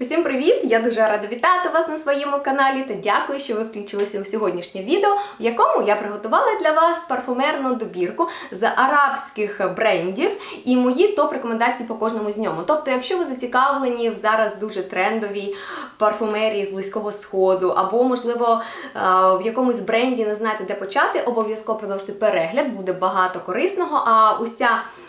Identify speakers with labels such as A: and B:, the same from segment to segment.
A: Усім привіт! Я дуже рада вітати вас на своєму каналі та дякую, що ви включилися у сьогоднішнє відео, в якому я приготувала для вас парфумерну добірку з арабських брендів і мої топ-рекомендації по кожному з ньому. Тобто, якщо ви зацікавлені в зараз дуже трендовій парфумерії з Близького Сходу, або, можливо, е, в якомусь бренді не знаєте, де почати, обов'язково продовжуйте перегляд, буде багато корисного. А уся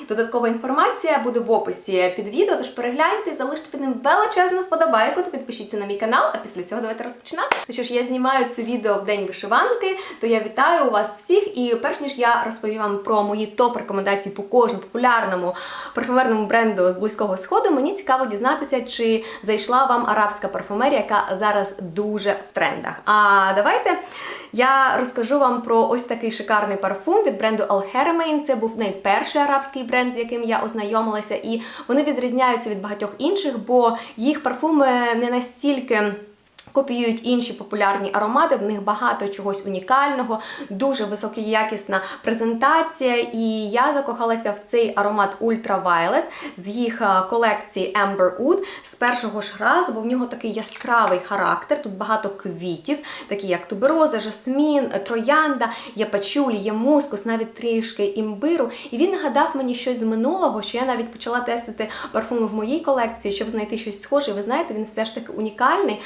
A: додаткова інформація буде в описі під відео. Тож перегляньте, залиште під ним величезну вподобайку та підпишіться на мій канал. А після цього давайте розпочинати. Ну що ж, я знімаю це відео в день вишиванки, то я вітаю вас всіх. І перш ніж я розповім вам про мої топ-рекомендації по кожному популярному парфумерному бренду з близького сходу, мені цікаво дізнатися, чи зайшла вам арабська парфумерія, яка зараз дуже в трендах. А давайте. Я розкажу вам про ось такий шикарний парфум від бренду Alhermain. Це був найперший арабський бренд, з яким я ознайомилася, і вони відрізняються від багатьох інших, бо їх парфуми не настільки. Копіюють інші популярні аромати, в них багато чогось унікального, дуже високоякісна презентація. І я закохалася в цей аромат Ultraviolet з їх е, колекції Amber Oud з першого ж разу, бо в нього такий яскравий характер. Тут багато квітів, такі як тубероза, жасмін, троянда, є пачулі, є мускус, навіть трішки імбиру. І він нагадав мені щось з минулого, що я навіть почала тестити парфуми в моїй колекції, щоб знайти щось схоже. Ви знаєте, він все ж таки унікальний.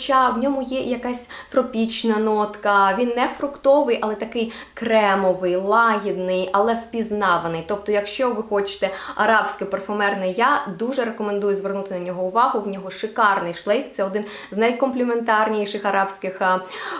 A: Хоча в ньому є якась тропічна нотка, він не фруктовий, але такий кремовий, лагідний, але впізнаваний. Тобто, якщо ви хочете арабське парфумерне, я дуже рекомендую звернути на нього увагу. В нього шикарний шлейф. Це один з найкомпліментарніших арабських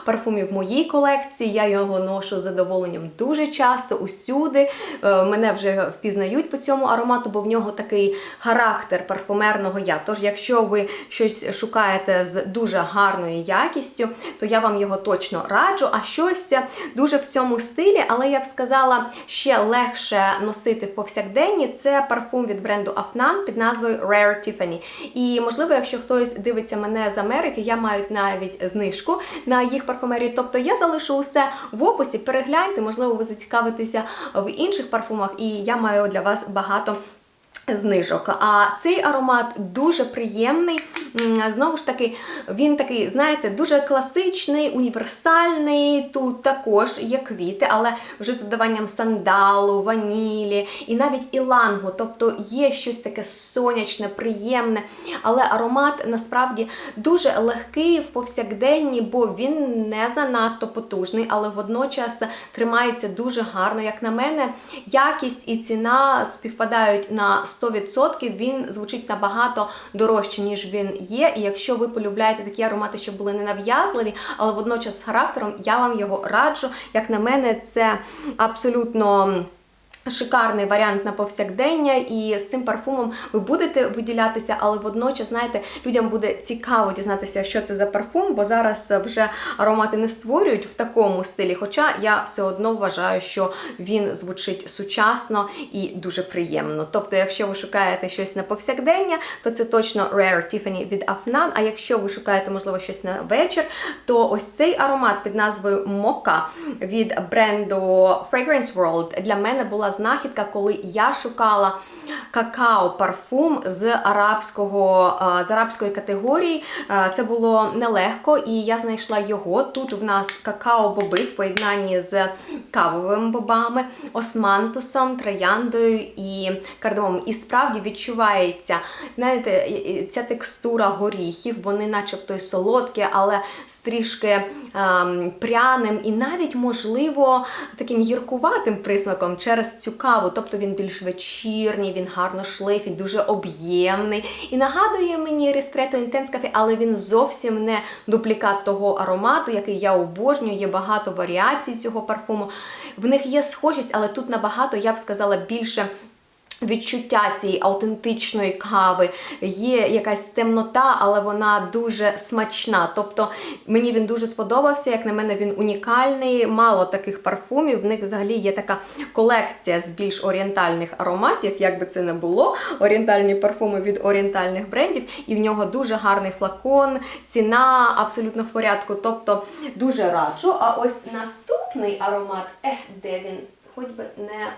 A: парфумів в моїй колекції. Я його ношу з задоволенням дуже часто, усюди. Е, Мене вже впізнають по цьому аромату, бо в нього такий характер парфумерного я. Тож, якщо ви щось шукаєте з дуже гарною якістю, то я вам його точно раджу. А щось дуже в цьому стилі, але я б сказала, ще легше носити в повсякденні. Це парфум від бренду Afnan під назвою Rare Tiffany. І можливо, якщо хтось дивиться мене з Америки, я маю навіть знижку на їх парфумерію. Тобто я залишу усе в описі, перегляньте, можливо, ви зацікавитеся в інших парфумах, і я маю для вас багато. Знижок. А цей аромат дуже приємний. Знову ж таки, він такий, знаєте, дуже класичний, універсальний. Тут також є квіти, але вже з додаванням сандалу, ванілі і навіть ілангу. Тобто є щось таке сонячне, приємне. Але аромат насправді дуже легкий в повсякденні, бо він не занадто потужний, але водночас тримається дуже гарно. Як на мене, якість і ціна співпадають на 100%. Він звучить набагато дорожче, ніж він є. І якщо ви полюбляєте такі аромати, що були ненав'язливі, але водночас з характером, я вам його раджу. Як на мене, це абсолютно. Шикарний варіант на повсякдення, і з цим парфумом ви будете виділятися, але водночас, знаєте, людям буде цікаво дізнатися, що це за парфум, бо зараз вже аромати не створюють в такому стилі. Хоча я все одно вважаю, що він звучить сучасно і дуже приємно. Тобто, якщо ви шукаєте щось на повсякдення, то це точно Rare Tiffany від Afnan. А якщо ви шукаєте, можливо, щось на вечір, то ось цей аромат під назвою Mocha від бренду Fragrance World для мене була знахідка, коли я шукала какао-парфум з арабського е, з арабської категорії. Е, Це було нелегко, і я знайшла його. Тут у нас какао-боби в поєднанні з кавовими бобами, османтусом, трояндою і кардамомом. І справді відчувається, знаєте, ця текстура горіхів, вони начебто й солодкі, але з трішки ем, пряним і навіть, можливо, таким гіркуватим присмаком через цю каву. Тобто він більш вечірній, він гарно шлифить, дуже об'ємний. І нагадує мені Ristretto Intense Cafe, але він зовсім не дуплікат того аромату, який я обожнюю. Є багато варіацій цього парфуму. В них є схожість, але тут набагато, я б сказала, більше. Відчуття цієї аутентичної кави, є якась темнота, але вона дуже смачна. Тобто мені він дуже сподобався. Як на мене, він унікальний. Мало таких парфумів. В них взагалі є така колекція з більш орієнтальних ароматів, як би це не було. Орієнтальні парфуми від орієнтальних брендів, і в нього дуже гарний флакон, ціна абсолютно в порядку. Тобто дуже раджу. А ось наступний аромат, ех, де він? хоч би не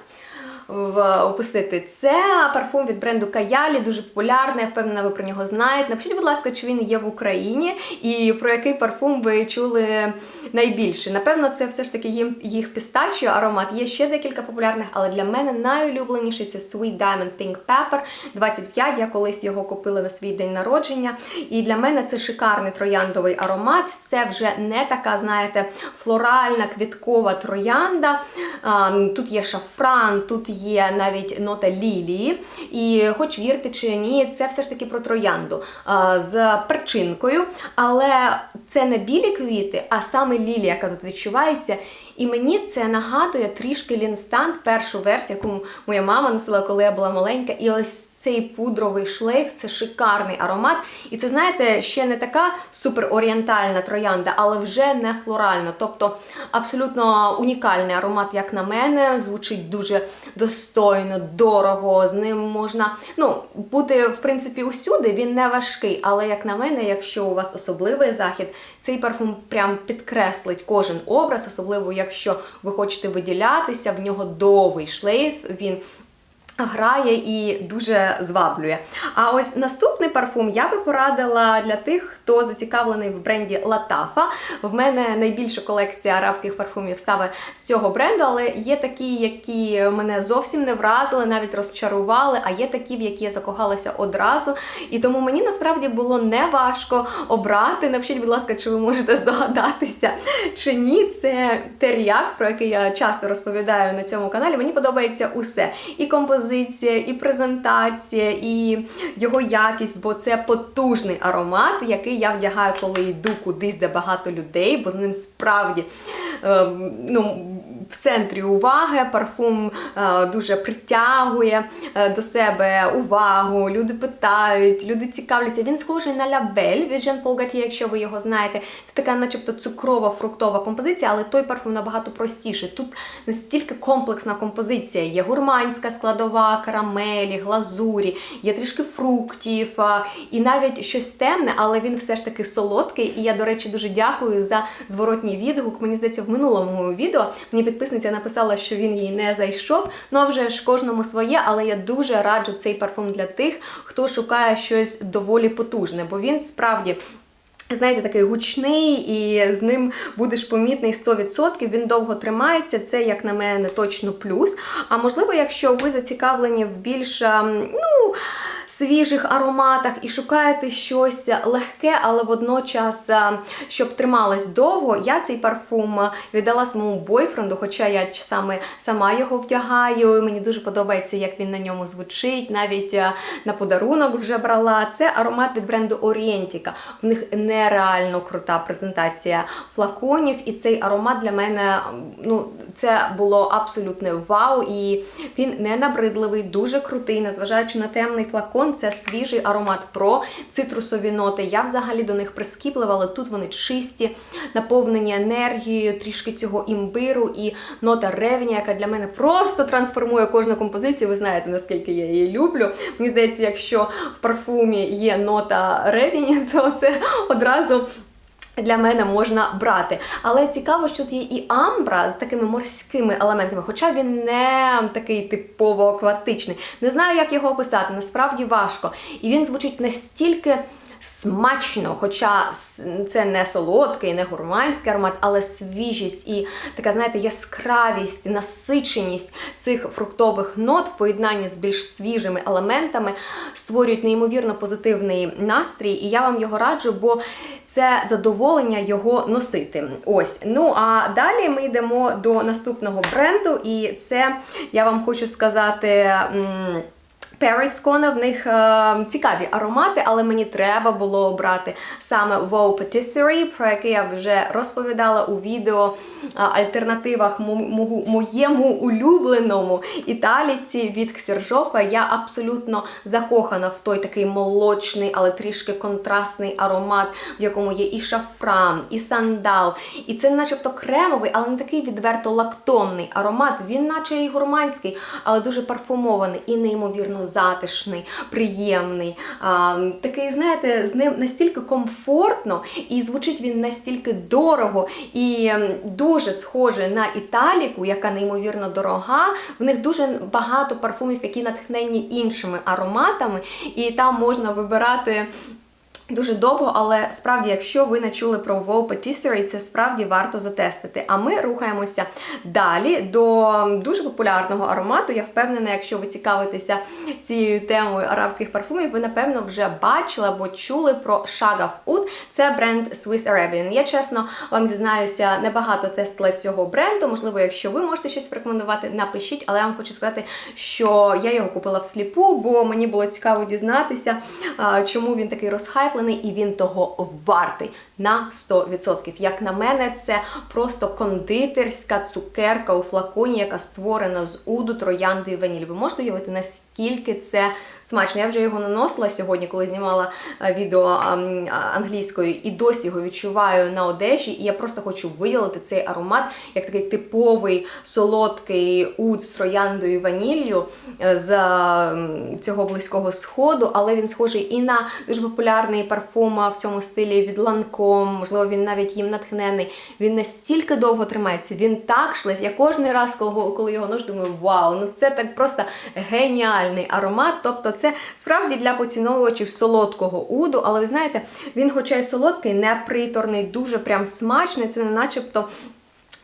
A: опустити. Це парфум від бренду Каялі, дуже популярний. Я впевнена, ви про нього знаєте. Напишіть, будь ласка, чи він є в Україні і про який парфум ви чули найбільше. Напевно, це все ж таки їх пістачіо аромат. Є ще декілька популярних, але для мене найулюбленіший це Sweet Diamond Pink Pepper 25. Я колись його купила на свій день народження. І для мене це шикарний трояндовий аромат. Це вже не така, знаєте, флоральна квіткова троянда. Тут є шафран, тут є навіть нота лілії. І хоч вірте чи ні, це все ж таки про троянду з перчинкою. Але це не білі квіти, а саме лілія, яка тут відчувається. І мені це нагадує трішки лінстант, першу версію, яку моя мама носила, коли я була маленька. І ось цей пудровий шлейф це шикарний аромат. І це, знаєте, ще не така суперорієнтальна троянда, але вже не флоральна. Тобто абсолютно унікальний аромат, як на мене, звучить дуже достойно, дорого. З ним можна ну, бути, в принципі, усюди. Він не важкий. Але, як на мене, якщо у вас особливий захід, цей парфум прям підкреслить кожен образ, особливо якщо ви хочете виділятися, в нього довгий шлейф. він Грає і дуже зваблює. А ось наступний парфум я би порадила для тих, хто зацікавлений в бренді Латафа. В мене найбільша колекція арабських парфумів саме з цього бренду, але є такі, які мене зовсім не вразили, навіть розчарували, а є такі, в які я закохалася одразу. І тому мені насправді було не важко обрати. Напишіть, будь ласка, чи ви можете здогадатися, чи ні. Це тер'як, про який я часто розповідаю на цьому каналі. Мені подобається усе. І композиція композиція, і презентація, і його якість, бо це потужний аромат, який я вдягаю, коли йду кудись, де багато людей, бо з ним справді е, ну, в центрі уваги. Парфум е, дуже притягує е, до себе увагу. Люди питають, люди цікавляться. Він схожий на лябель від Jean Paul якщо ви його знаєте. Це така, начебто, цукрова фруктова композиція, але той парфум набагато простіший. Тут настільки комплексна композиція. Є гурманська складова, карамелі, глазурі, є трішки фруктів і навіть щось темне, але він все ж таки солодкий. І я, до речі, дуже дякую за зворотній відгук. Мені здається, в минулому відео мені підписниця написала, що він їй не зайшов. Ну а вже ж кожному своє, але я дуже раджу цей парфум для тих, хто шукає щось доволі потужне, бо він справді. Знаєте, такий гучний, і з ним будеш помітний 100%, він довго тримається, це, як на мене, точно плюс. А можливо, якщо ви зацікавлені в більш, ну, свіжих ароматах і шукаєте щось легке, але водночас, щоб трималось довго, я цей парфум віддала своєму бойфренду, хоча я саме сама його вдягаю. Мені дуже подобається, як він на ньому звучить. Навіть на подарунок вже брала. Це аромат від бренду Орієнтіка. В них нереально крута презентація флаконів, і цей аромат для мене ну, це було абсолютне вау. І він не набридливий, дуже крутий, незважаючи на темний флакон, це свіжий аромат про цитрусові ноти. Я взагалі до них прискіплива, але тут вони чисті, наповнені енергією, трішки цього імбиру і нота ревня, яка для мене просто трансформує кожну композицію. Ви знаєте, наскільки я її люблю. Мені здається, якщо в парфумі є нота ревні, то це одразу. Для мене можна брати. Але цікаво, що тут є і амбра з такими морськими елементами, хоча він не такий типово акватичний. Не знаю, як його описати, насправді важко. І він звучить настільки смачно, хоча це не солодкий, не гурманський аромат, але свіжість і така, знаєте, яскравість, насиченість цих фруктових нот в поєднанні з більш свіжими елементами створюють неймовірно позитивний настрій, і я вам його раджу, бо це задоволення його носити. Ось. Ну а далі ми йдемо до наступного бренду, і це я вам хочу сказати. Kona, в них е, цікаві аромати, але мені треба було обрати саме Wow Patisserie, про який я вже розповідала у відео е, альтернативах моєму улюбленому італіці від Ксержофа. Я абсолютно закохана в той такий молочний, але трішки контрастний аромат, в якому є і шафран, і сандал. І це начебто кремовий, але не такий відверто лактонний аромат. Він, наче і гурманський, але дуже парфумований і неймовірно затишний, приємний. Такий, знаєте, з ним настільки комфортно і звучить він настільки дорого і дуже схоже на італіку, яка неймовірно дорога. В них дуже багато парфумів, які натхнені іншими ароматами, і там можна вибирати. Дуже довго, але справді, якщо ви не чули про Wow Patisserie, це справді варто затестити. А ми рухаємося далі до дуже популярного аромату. Я впевнена, якщо ви цікавитеся цією темою арабських парфумів, ви напевно вже бачили або чули про Shagaf Oud. Це бренд Swiss Arabian. Я чесно вам зізнаюся, небагато тестила цього бренду. Можливо, якщо ви можете щось порекомендувати, напишіть, але я вам хочу сказати, що я його купила всліпу, бо мені було цікаво дізнатися, чому він такий розхайплений, і він того вартий на 100%. Як на мене, це просто кондитерська цукерка у флаконі, яка створена з уду, троянди і ваніль. Ви можете уявити, наскільки це смачно. Я вже його наносила сьогодні, коли знімала е, відео англійською, і досі його відчуваю на одежі. І я просто хочу виділити цей аромат як такий типовий солодкий уд з трояндою ваніллю е, з цього близького сходу, але він схожий і на дуже популярний парфум в цьому стилі від Lancome, можливо, він навіть їм натхнений. Він настільки довго тримається, він так шлейф. Я кожен раз, коли, його ношу, думаю, вау, ну це так просто геніальний аромат. Тобто, це справді для поціновувачів солодкого уду, але ви знаєте, він, хоча й солодкий, не приторний, дуже прям смачний. Це не начебто.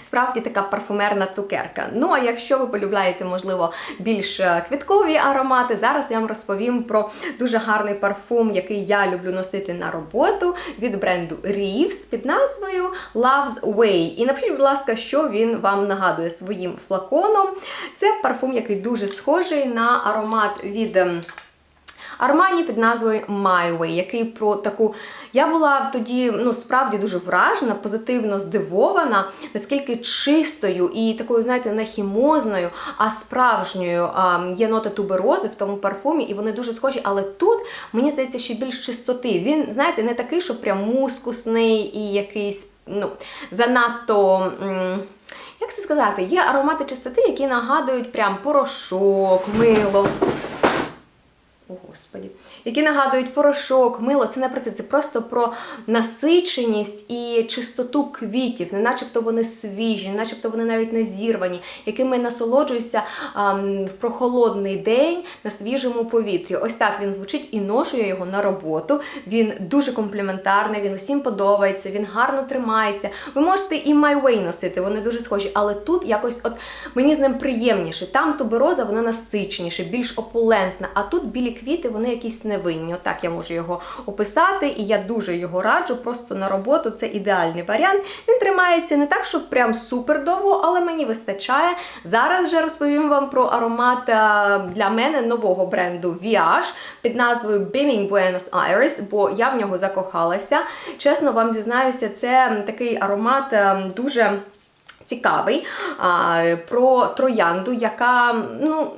A: Справді така парфумерна цукерка. Ну а якщо ви полюбляєте, можливо, більш е, квіткові аромати, зараз я вам розповім про дуже гарний парфум, який я люблю носити на роботу від бренду Reeves під назвою Love's Way. І напишіть, будь ласка, що він вам нагадує своїм флаконом. Це парфум, який дуже схожий на аромат від. Армані під назвою My Way, який про таку. Я була тоді ну справді дуже вражена, позитивно здивована, наскільки чистою і такою, знаєте, не хімозною, а справжньою є нота туберози в тому парфумі, і вони дуже схожі. Але тут мені здається ще більш чистоти. Він, знаєте, не такий, що прям мускусний і якийсь ну, занадто. як це сказати? Є аромати чистоти, які нагадують прям порошок, мило. О, Господі, які нагадують порошок, мило. Це не про це, це просто про насиченість і чистоту квітів, не начебто вони свіжі, не начебто вони навіть не зірвані, якими насолоджуюся ам, в прохолодний день на свіжому повітрі. Ось так він звучить і ношу я його на роботу. Він дуже компліментарний, він усім подобається, він гарно тримається. Ви можете і My Way носити, вони дуже схожі, але тут якось от мені з ним приємніше. Там тубероза, вона насиченіше, більш опулентна, а тут білі квіти, вони якісь невинні. Отак я можу його описати, і я дуже його раджу. Просто на роботу це ідеальний варіант. Він тримається не так, щоб прям супер довго, але мені вистачає. Зараз же розповім вам про аромат е, для мене нового бренду Viage під назвою Beaming Buenos Aires, бо я в нього закохалася. Чесно вам зізнаюся, це такий аромат е, дуже цікавий про троянду, яка ну,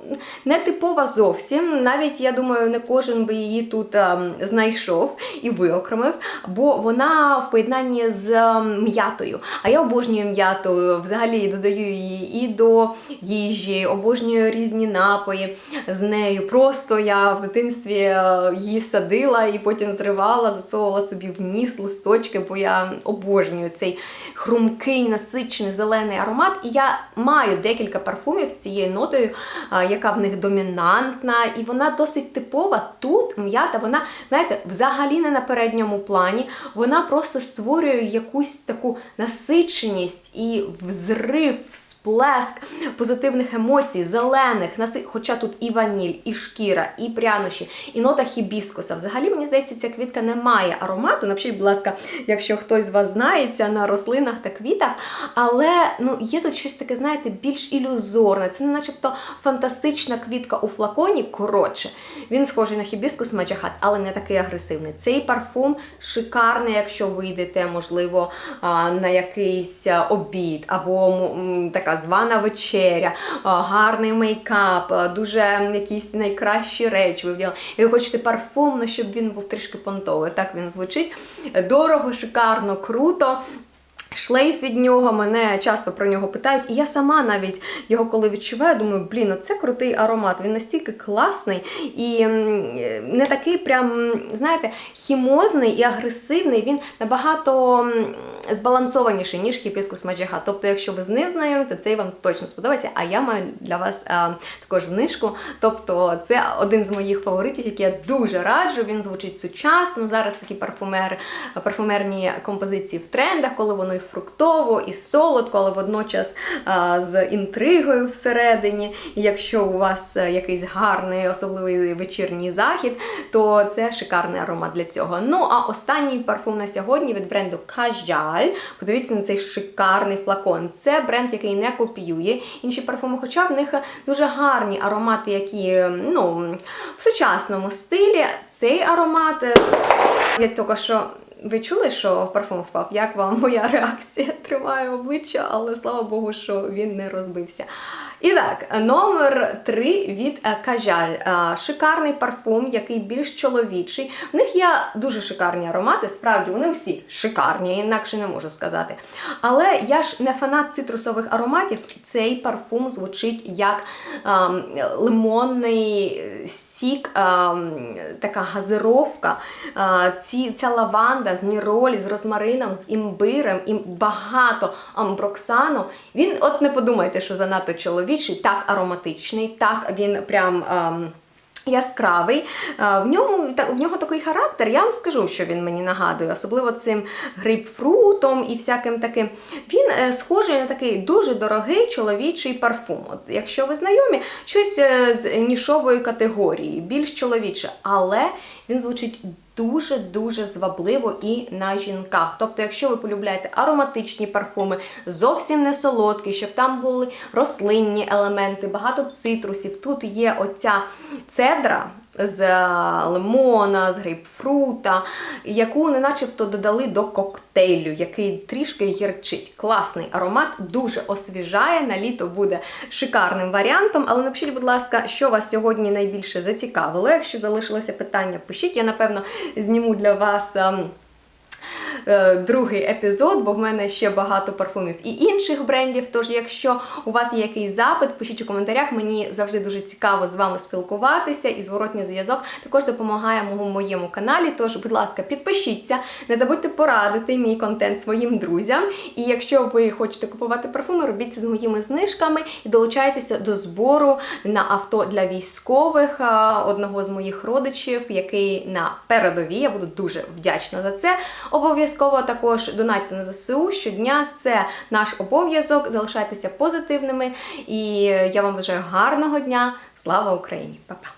A: не типова зовсім. Навіть я думаю, не кожен би її тут а, знайшов і виокремив, бо вона в поєднанні з а, м'ятою. А я обожнюю м'яту, взагалі додаю її і до їжі, обожнюю різні напої з нею. Просто я в дитинстві її садила і потім зривала, засовувала собі в ніс листочки, бо я обожнюю цей хрумкий, насичений, зелений аромат. І я маю декілька парфумів з цією нотою, яка в них домінантна, і вона досить типова. Тут м'ята, вона, знаєте, взагалі не на передньому плані. Вона просто створює якусь таку насиченість і взрив, сплеск позитивних емоцій, зелених, наси... хоча тут і ваніль, і шкіра, і прянощі, і нота хібіскуса. Взагалі, мені здається, ця квітка не має аромату. Напишіть, будь ласка, якщо хтось з вас знається на рослинах та квітах. Але ну, є тут щось таке, знаєте, більш ілюзорне. Це не начебто фантастична квітка у флаконі. Коротше, він схожий на хібіскус Маджахат, але не такий агресивний. Цей парфум шикарний, якщо ви йдете, можливо, на якийсь обід або така звана вечеря, гарний мейкап, дуже якісь найкращі речі ви вдягли. І ви хочете парфум, ну, щоб він був трішки понтовий. Так він звучить. Дорого, шикарно, круто. Шлейф від нього. Мене часто про нього питають, і я сама навіть його коли відчуваю, думаю, блін, це крутий аромат. Він настільки класний і не такий прям, знаєте, хімозний і агресивний. Він набагато збалансованіший, ніж хібіскус маджиха. Тобто, якщо ви з ним знайомі, то цей вам точно сподобається. А я маю для вас а, також знижку. Тобто, це один з моїх фаворитів, який я дуже раджу. Він звучить сучасно. Зараз такі парфумер, парфумерні композиції в трендах, коли воно і фруктово, і солодко, але водночас а, з інтригою всередині. І якщо у вас е, якийсь гарний, особливий вечірній захід, то це шикарний аромат для цього. Ну а останній парфум на сьогодні від бренду Кajal. Подивіться на цей шикарний флакон. Це бренд, який не копіює інші парфуми, хоча в них дуже гарні аромати, які ну, в сучасному стилі. Цей аромат е, я тільки що. Ви чули, що парфум впав? Як вам моя реакція? Тримаю обличчя, але слава Богу, що він не розбився. І так, номер 3 від е, Кажаль. Е, Шикарний парфум, який більш чоловічий. В них є дуже шикарні аромати. Справді, вони всі шикарні, інакше не можу сказати. Але я ж не фанат цитрусових ароматів. Цей парфум звучить як ем, лимонний сік, ем, така газировка. Е, ці, ця лаванда з ніролі, з розмарином, з імбирем і багато амброксану. Він, от не подумайте, що занадто чоловічий, так ароматичний, так він прям. ем, Яскравий, Е, в ньому в нього такий характер. Я вам скажу, що він мені нагадує, особливо цим грейпфрутом і всяким таким. Він е, схожий на такий дуже дорогий чоловічий парфум. От, якщо ви знайомі, щось е, з нішової категорії, більш чоловіче, але він звучить дуже-дуже звабливо і на жінках. Тобто, якщо ви полюбляєте ароматичні парфуми, зовсім не солодкі, щоб там були рослинні елементи, багато цитрусів. Тут є оця цедра. З е, лимона, з грейпфрута, яку не начебто додали до коктейлю, який трішки гірчить. Класний аромат, дуже освіжає. На літо буде шикарним варіантом. Але напишіть, будь ласка, що вас сьогодні найбільше зацікавило. Якщо залишилося питання, пишіть. Я напевно зніму для вас. Е, Другий епізод, бо в мене ще багато парфумів і інших брендів. Тож, якщо у вас є якийсь запит, пишіть у коментарях. Мені завжди дуже цікаво з вами спілкуватися, і зворотній зв'язок також допомагає моєму каналі. Тож, будь ласка, підпишіться, не забудьте порадити мій контент своїм друзям. І якщо ви хочете купувати парфуми, робіть це з моїми знижками і долучайтеся до збору на авто для військових одного з моїх родичів, який на передовій. Я буду дуже вдячна за це. Обов'язково також донатьте на ЗСУ щодня. Це наш обов'язок. Залишайтеся позитивними. І я вам бажаю гарного дня. Слава Україні! Па-па!